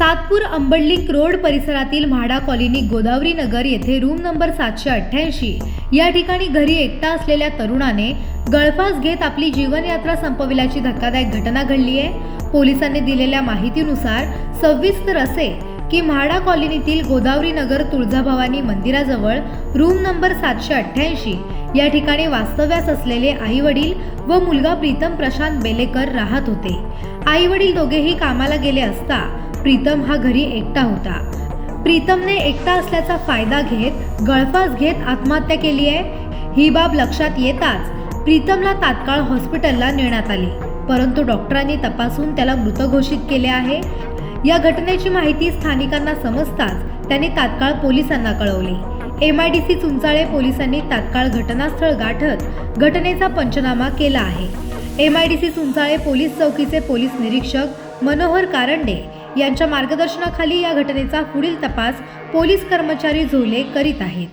Satpur अंबडलिंक road परिसरातील MHADA colony Godavari नगर येथे room number सातशे अठ्ठ्याऐंशी. या ठिकाणी घरी एकटा असलेल्या तरुणाने गळफास घेत आपली जीवनयात्रा संपविल्याची धक्कादायक घटना घडली आहे. पोलिसांनी दिलेल्या माहितीनुसार सविस्तर असे की म्हाडा कॉलनीतील गोदावरी नगर तुळजाभवानी मंदिराजवळ रूम नंबर सातशे अठ्ठ्याऐंशी. या ठिकाणी वास्तव्यास असलेले आई वडील व मुलगा प्रीतम प्रशांत बेलेकर राहत होते. आई वडील दोघेही कामाला गेले असता प्रीतम हा घरी एकटा होता. प्रीतमने एकटा असल्याचा फायदा घेत गळफास घेत आत्महत्या केली आहे. ही बाब लक्षात येताच प्रीतमला तात्काळ हॉस्पिटलला नेण्यात आली. परंतु डॉक्टरांनी तपासून त्याला मृत घोषित केले आहे. या घटनेची माहिती स्थानिकांना समजताच त्यांनी तात्काळ पोलिसांना कळवले. M I D C Chunchale पोलिसांनी तात्काळ घटनास्थळ गाठत घटनेचा पंचनामा केला आहे. M I D C Chunchale police चौकीचे police निरीक्षक मनोहर कारंडे यांच्या मार्गदर्शनाखाली या घटनेचा पुढील तपास पोलीस कर्मचारी झोले करीत आहेत.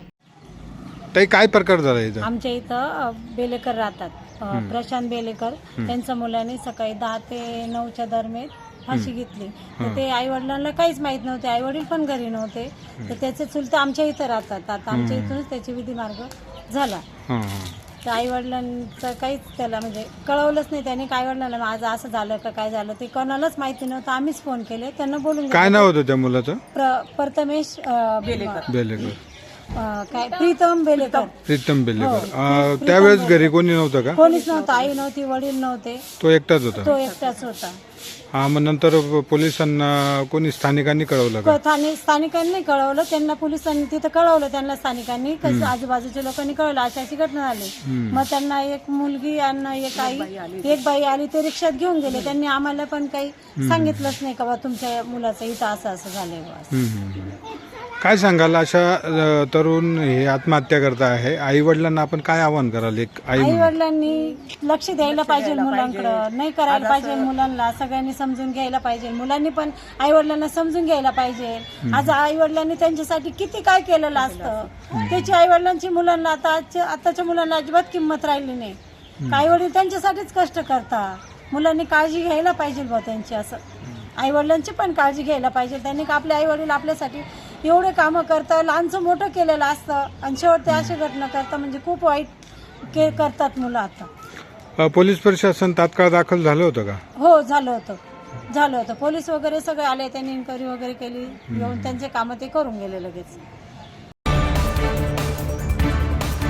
ताई काय प्रकार झाला आमच्या इथं बेलेकर राहतात. अ, प्रशांत बेलेकर. त्यांच्या मुलाने सकाळी दहा ते नऊच्या दरम्यान फाशी घेतली. तर ते आई वडिलांना काहीच माहीत नव्हते. आई वडील पण घरी नव्हते. तर त्याचे चुलते आमच्या इथं राहतात. आता आमच्या इथूनच त्याची विधी मार्ग झाला. हां हां तर आई वडिलांचं काहीच त्याला म्हणजे कळवलंच नाही. त्याने आई वडिलांना माझं असं झालं का काय झालं? ते कोणालाच माहिती नव्हतं. आम्हीच फोन केले. त्यांना बोलून काय घेतलं. नाव होतं त्या मुलाचं? प्र- प्रथमेश अ, बेलेकर. अ, काय प्रीतम बेलेकर. प्रीतम हो, अं, त्यावेळेस घरी कोणी नव्हतं का? कोणीच नव्हतं आई नव्हती वडील नव्हते. तो एकटाच होता? तो एकटाच होता. हा मग नंतर पोलिसांना कोणी स्थानिकांनी कळवलं का? स्थानिकांनी कळवलं त्यांना पोलिसांनी तिथं कळवलं त्यांना स्थानिकांनी कसं आजूबाजूच्या लोकांनी कळवलं अशी अशी घटना झाली. मग त्यांना एक मुलगी आणि एक आई एक बाई आली ते रिक्षात घेऊन गेले. त्यांनी आम्हाला पण काही सांगितलंच नाही का बा तुमच्या मुलाचं इथं असं असं झालंय बा. असं. हम्म, हम्म, हम्म. काय सांगाल? अशा अं, तरुण हे आत्महत्या करता आहे. आई वडिलांना आपण काय आव्हान कराल एक आई आई म्हणून? वडिलांनी लक्ष द्यायला पाहिजे मुलांकडं. नाही करायला पाहिजे मुलांना. सगळ्यांनी समजून घ्यायला पाहिजे. मुलांनी पण आई वडिलांना समजून घ्यायला पाहिजे. आज आई वडिलांनी त्यांच्यासाठी किती काय केलेलं असतं? त्याची आई वडिलांची मुलांना आता आजच्या आताच्या मुलांना अजिबात किंमत राहिली नाही. आई वडील त्यांच्यासाठीच कष्ट करतात. मुलांनी काळजी घ्यायला पाहिजे बा त्यांची असं. आई वडिलांची पण काळजी घ्यायला पाहिजे. त्यांनी का आपले आई वडील आपल्यासाठी एवढे कामं करतात लहानचं मोठं केलेलं असतं आणि शेवट ते अशी घटना करतात म्हणजे खूप वाईट के करतात मुलं आता. अं, पोलीस प्रशासन तात्काळ दाखल झालं होतं का? हो झालं होतं. झालं होतं. पोलीस वगैरे सगळे आले त्यांनी इन्क्वायरी वगैरे केली. येऊन त्यांचे कामं ते करून गेले लगेच.